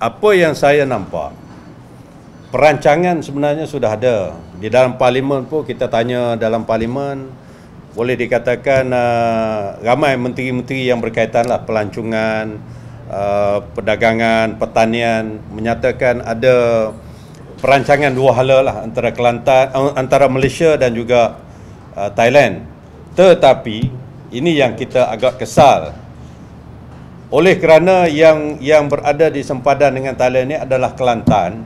apa yang saya nampak perancangan sebenarnya sudah ada. Di dalam parlimen pun kita tanya dalam parlimen boleh dikatakan uh, ramai menteri-menteri yang berkaitan lah pelancongan uh, perdagangan pertanian menyatakan ada perancangan dua hala lah antara Kelantan uh, antara Malaysia dan juga uh, Thailand. Tetapi ini yang kita agak kesal oleh kerana yang yang berada di sempadan dengan Thailand ini adalah Kelantan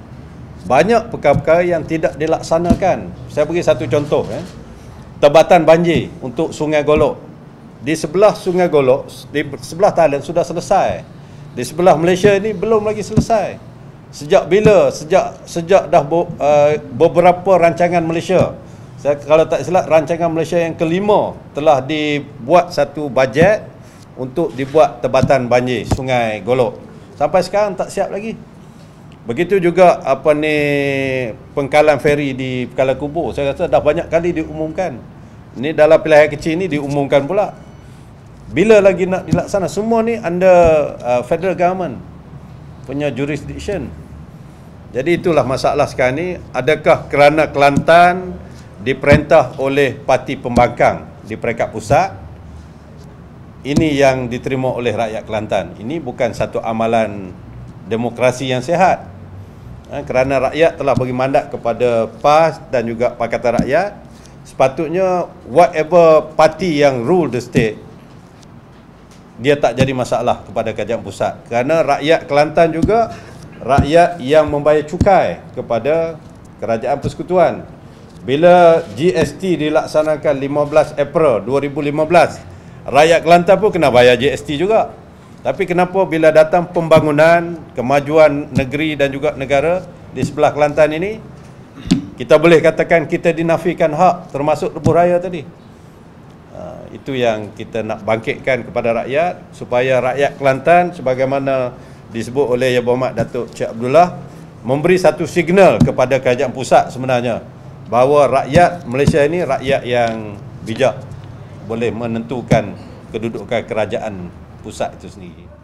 banyak perkara-perkara yang tidak dilaksanakan. Saya beri satu contoh eh. Tebatan banjir untuk Sungai Golok. Di sebelah Sungai Golok, di sebelah Thailand sudah selesai. Di sebelah Malaysia ini belum lagi selesai. Sejak bila? Sejak sejak dah bo, uh, beberapa rancangan Malaysia. Saya kalau tak silap rancangan Malaysia yang kelima telah dibuat satu bajet untuk dibuat tebatan banjir Sungai Golok. Sampai sekarang tak siap lagi. Begitu juga apa ni pengkalan feri di Pekala Kubur. Saya rasa dah banyak kali diumumkan. Ini dalam pilihan kecil ni diumumkan pula. Bila lagi nak dilaksana? Semua ni under uh, federal government punya jurisdiction. Jadi itulah masalah sekarang ni. Adakah kerana Kelantan diperintah oleh parti pembangkang di peringkat pusat ini yang diterima oleh rakyat Kelantan. Ini bukan satu amalan demokrasi yang sehat ha, kerana rakyat telah bagi mandat kepada PAS dan juga Pakatan Rakyat. Sepatutnya whatever party yang rule the state dia tak jadi masalah kepada kerajaan pusat. Kerana rakyat Kelantan juga rakyat yang membayar cukai kepada kerajaan persekutuan. Bila GST dilaksanakan 15 April 2015 rakyat Kelantan pun kena bayar GST juga tapi kenapa bila datang pembangunan, kemajuan negeri dan juga negara di sebelah Kelantan ini, kita boleh katakan kita dinafikan hak termasuk lebuh raya tadi. Uh, itu yang kita nak bangkitkan kepada rakyat supaya rakyat Kelantan sebagaimana disebut oleh Yang Berhormat Datuk Cik Abdullah memberi satu signal kepada kerajaan pusat sebenarnya bahawa rakyat Malaysia ini rakyat yang bijak boleh menentukan kedudukan kerajaan pusat itu sendiri.